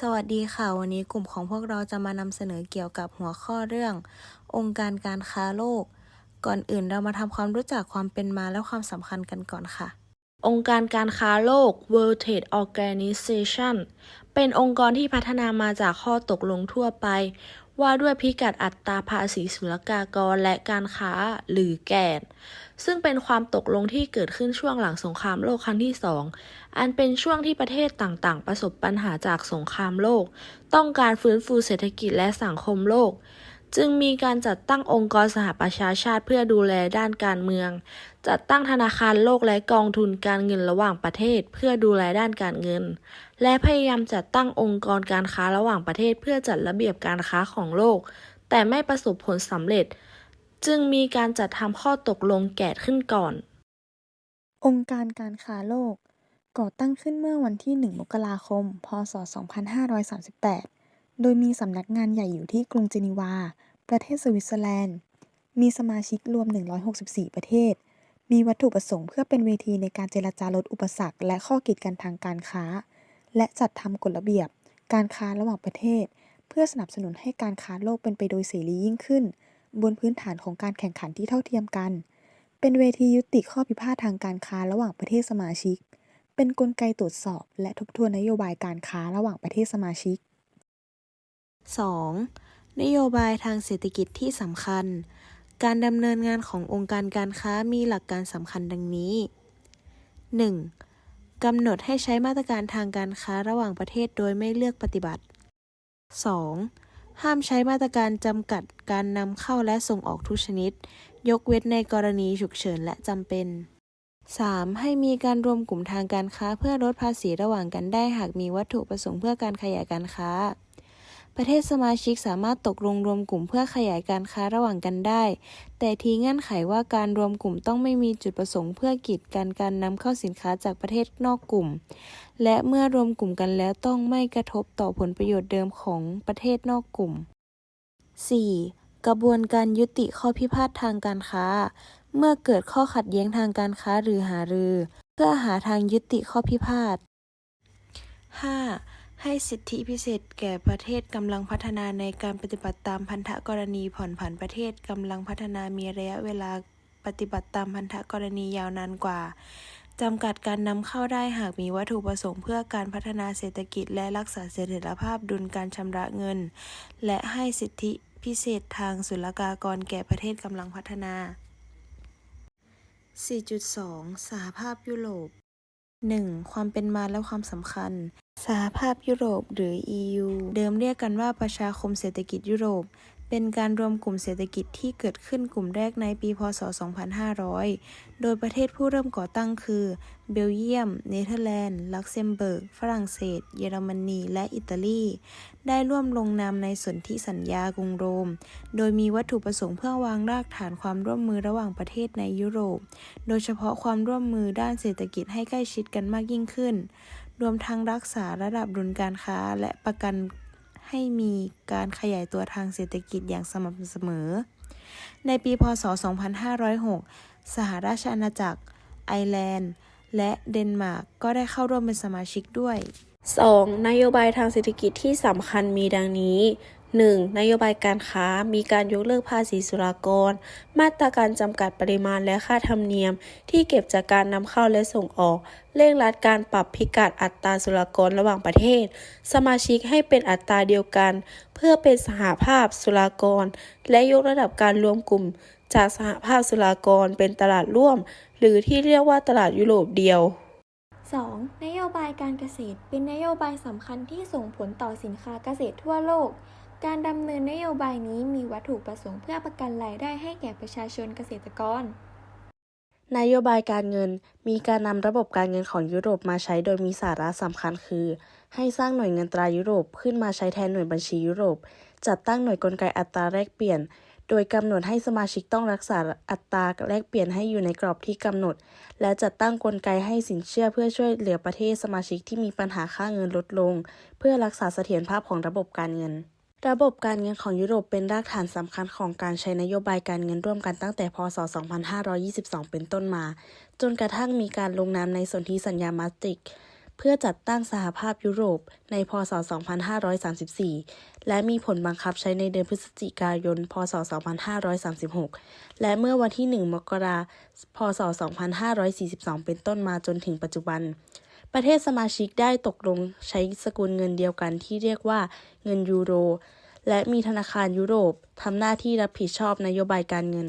สวัสดีค่ะ วันนี้กลุ่มของพวกเราจะมานำเสนอเกี่ยวกับหัวข้อเรื่อง องค์การการค้าโลก ก่อนอื่นเรามาทำความรู้จักความเป็นมาและความสำคัญกันก่อนค่ะ องค์การการค้าโลก World Trade Organization เป็นองค์กรที่พัฒนามาจากข้อตกลงทั่วไป ว่าด้วยพิกัดอัตราภาษีศุลกากรและการค้าหรือแกนซึ่งเป็นความตกลงที่เกิดขึ้นช่วงหลังสงครามโลกครั้งที่สองอันเป็นช่วงที่ประเทศต่างๆ ประสบปัญหาจากสงครามโลก ต้องการฟื้นฟูเศรษฐกิจและสังคมโลก จึงมีการจัดตั้งองค์กรสหประชาชาติเพื่อดูแลด้านการเมือง จัดตั้งธนาคารโลกและกองทุนการเงินระหว่างประเทศ เพื่อดูแลด้านการเงิน และพยายามจัดตั้งองค์กรการค้าระหว่างประเทศ เพื่อจัดระเบียบการค้าของโลก แต่ไม่ประสบผลสำเร็จ จึงมีการจัดทำข้อตกลงแกะขึ้นก่อน องค์การการค้าโลก ก่อตั้งขึ้นเมื่อวันที่ 1 มกราคม พ.ศ.2538 โดยมีสำนักงานใหญ่อยู่ที่กรุงเจนีวา ประเทศสวิตเซอร์แลนด์ มีสมาชิกรวม 164 ประเทศ มีวัตถุประสงค์เพื่อเป็นเวทีในการเจรจาลดอุปสรรค และข้อกีดกันทางการค้า และจัดทำกฎระเบียบ การค้าระหว่างประเทศ เพื่อสนับสนุนให้การค้าโลกเป็นไปโดยเสรียิ่งขึ้น บนพื้นฐานของการแข่งขันที่เท่าเทียมกัน เป็นเวทียุติข้อพิพาททางการค้าระหว่างประเทศสมาชิก เป็นกลไกตรวจสอบ และทบทวนนโยบายการค้าระหว่างประเทศสมาชิก 2. นโยบายทางเศรษฐกิจที่สำคัญ การดำเนินงานขององค์การการค้ามีหลักการสำคัญดังนี้ 1. กำหนดให้ใช้มาตรการทางการค้าระหว่างประเทศโดยไม่เลือกปฏิบัติ 2. ห้ามใช้มาตรการจำกัดการนำเข้าและส่งออกทุกชนิด ยกเว้นในกรณีฉุกเฉินและจำเป็น 3. ให้มีการรวมกลุ่มทางการค้าเพื่อลดภาษีระหว่างกันได้หากมีวัตถุประสงค์เพื่อการขยายการค้า ประเทศสมาชิกสามารถตกลงรวมกลุ่มเพื่อขยายการค้าระหว่างกันได้ แต่ทีเงื่อนไขว่าการรวมกลุ่มต้องไม่มีจุดประสงค์เพื่อกีดกันการนำเข้าสินค้าจากประเทศนอกกลุ่ม และเมื่อรวมกลุ่มกันแล้วต้องไม่กระทบต่อผลประโยชน์เดิมของประเทศนอกกลุ่ม 4. กระบวนการยุติข้อพิพาททางการค้า เมื่อเกิดข้อขัดแย้งทางการค้าหรือหารือ เพื่อหาทางยุติข้อพิพาท 5. ให้สิทธิพิเศษแก่ประเทศกำลังพัฒนาในการปฏิบัติตามพันธกรณีผ่อนผันประเทศกำลังพัฒนามีระยะเวลาปฏิบัติตามพันธกรณียาวนานกว่าจำกัดการนำเข้าได้หากมีวัตถุประสงค์เพื่อการพัฒนาเศรษฐกิจและรักษาเสถียรภาพดุลการชำระเงิน และให้สิทธิพิเศษทางศุลกากรแก่ประเทศกำลังพัฒนา 4.2 สหภาพยุโรป 1. ความเป็นมาและความสำคัญ สหภาพยุโรปหรือ EU เดิมเรียกกันว่าประชาคมเศรษฐกิจยุโรป เป็นการรวมกลุ่มเศรษฐกิจที่เกิดขึ้นกลุ่มแรกในปี พศ 2500 โดยประเทศผู้เริ่มก่อตั้งคือ เบลเยียม เนเธอร์แลนด์ ลักเซมเบิร์ก ฝรั่งเศส เยอรมนี และอิตาลี ได้ร่วมลงนามในสนธิสัญญากรุงโรม โดยมีวัตถุประสงค์เพื่อวางรากฐานความร่วมมือระหว่างประเทศในยุโรป โดยเฉพาะความร่วมมือด้านเศรษฐกิจให้ใกล้ชิดกันมากยิ่งขึ้น รวมทั้งรักษาระดับดุลการค้า และประกันให้มีการขยายตัวทางเศรษฐกิจอย่างสม่ำเสมอ ในปีพศ 2506 สหราชอาณาจักร ไอร์แลนด์ และเดนมาร์กก็ได้เข้าร่วมเป็นสมาชิกด้วย 2. นโยบายทางเศรษฐกิจที่สำคัญมีดังนี้ 1. นโยบายการค้า มีการยกเลิกภาษีศุลากร มาตรการจำกัดปริมาณและค่าธรรมเนียม ที่เก็บจากการนำเข้าและส่งออก เร่งรัดการปรับพิกัดอัตราศุลากรระหว่างประเทศ สมาชิกให้เป็นอัตราเดียวกัน เพื่อเป็นสหภาพศุลากร และยกระดับการรวมกลุ่ม จากสหภาพศุลากรเป็นตลาดร่วม หรือที่เรียกว่าตลาดยุโรปเดียว 2. นโยบายการเกษตร เป็นนโยบายสำคัญที่ส่งผลต่อสินค้าเกษตรทั่วโลก การดำเนินนโยบายนี้มีวัตถุประสงค์เพื่อประกันรายได้ให้แก่ประชาชนเกษตรกร นโยบายการเงินมีการนำระบบการเงินของยุโรปมาใช้โดยมีสาระสำคัญคือ ให้สร้างหน่วยเงินตรายุโรปขึ้นมาใช้แทนหน่วยบัญชียุโรป จัดตั้งหน่วยกลไกอัตราแลกเปลี่ยน โดยกำหนดให้สมาชิกต้องรักษาอัตราแลกเปลี่ยนให้อยู่ในกรอบที่กำหนด และจัดตั้งกลไกให้สินเชื่อเพื่อช่วยเหลือประเทศสมาชิกที่มีปัญหาค่าเงินลดลง เพื่อรักษาเสถียรภาพของระบบการเงิน ระบบการเงินของยุโรปเป็นรากฐานสำคัญของการใช้นโยบายการเงินร่วมกันตั้งแต่พศ 2522 เป็นต้นมา จนกระทั่งมีการลงนามในสนธิสัญญามาสตริกเพื่อจัดตั้งสหภาพยุโรปในพ.ศ.2534 และมีผลบังคับใช้ในเดือนพฤศจิกายน พ.ศ.2536 และเมื่อวันที่ 1 มกราคม พ.ศ.2542 เป็นต้นมาจนถึงปัจจุบัน ประเทศสมาชิกได้ตกลงใช้สกุลเงินเดียวกันที่เรียกว่าเงินยูโร และมีธนาคารยุโรปทำหน้าที่รับผิดชอบนโยบายการเงิน